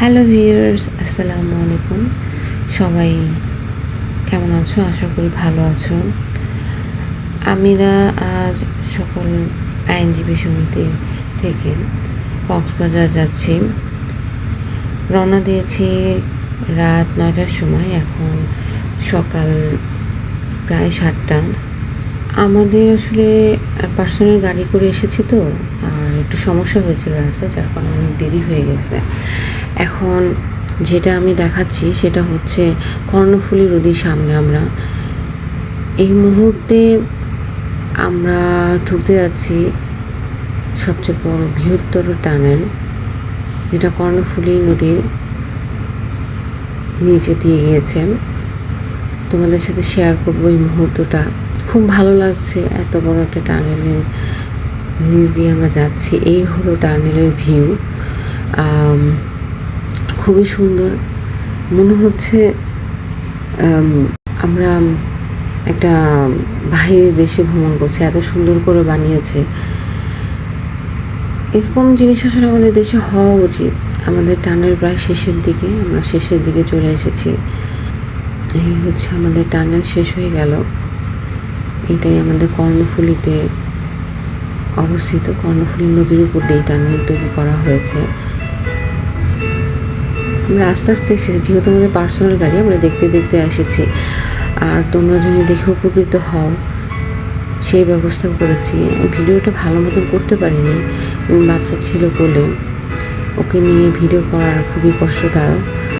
Hello viewers আসসালামু আলাইকুম সবাই কেমন আছো? আশা করি ভালো আছো। আমিরা আজ সকল আইনজীবী সমিতি থেকে কক্সবাজার যাচ্ছি। রওনা দিয়েছি রাত নয়টার সময়। এখন সকাল প্রায় সাতটা। আমাদের আসলে পার্সোনাল গাড়ি করে এসেছি তো। একটু সমস্যা হয়েছিল রাস্তায় যার কারণে অনেক দেরি হয়ে গেছে। এখন যেটা আমি দেখাচ্ছি সেটা হচ্ছে কর্ণফুলী নদীর সামনে আমরা। এই মুহূর্তে আমরা ঢুকতে যাচ্ছি সবচেয়ে বড় বৃহত্তর টানেল, যেটা কর্ণফুলী নদীর নিচে দিয়ে গিয়েছে। তোমাদের সাথে শেয়ার করব এই মুহূর্তটা। খুব ভালো লাগছে, এত বড় একটা টানেলের নিচ দিয়ে আমরা যাচ্ছি। এই হলো টার্নেলের ভিউ। খুবই সুন্দর। মনে হচ্ছে আমরা একটা বাইরের দেশে ভ্রমণ করছি। এত সুন্দর করে বানিয়েছে। এরকম জিনিস আসলে আমাদের দেশে হওয়া উচিত। আমাদের টানেল প্রায় শেষের দিকে, আমরা শেষের দিকে চলে এসেছি। এই হচ্ছে আমাদের টানেল শেষ হয়ে গেল। এটাই আমাদের কর্ণফুলিতে অবস্থিত কর্ণফুলী নদীর উপর দিয়ে টানেল তৈরি করা হয়েছে। আমরা আস্তে আস্তে এসেছি, যেহেতু আমাদের পার্সোনাল গাড়ি, আমরা দেখতে দেখতে এসেছি। আর তোমরা যদি দেখে উপকৃত হও, সেই ব্যবস্থা করেছি। ভিডিওটা ভালো মতন করতে পারিনি বাচ্চা ছিল বলে। ওকে নিয়ে ভিডিও করার খুবই কষ্টদায়ক।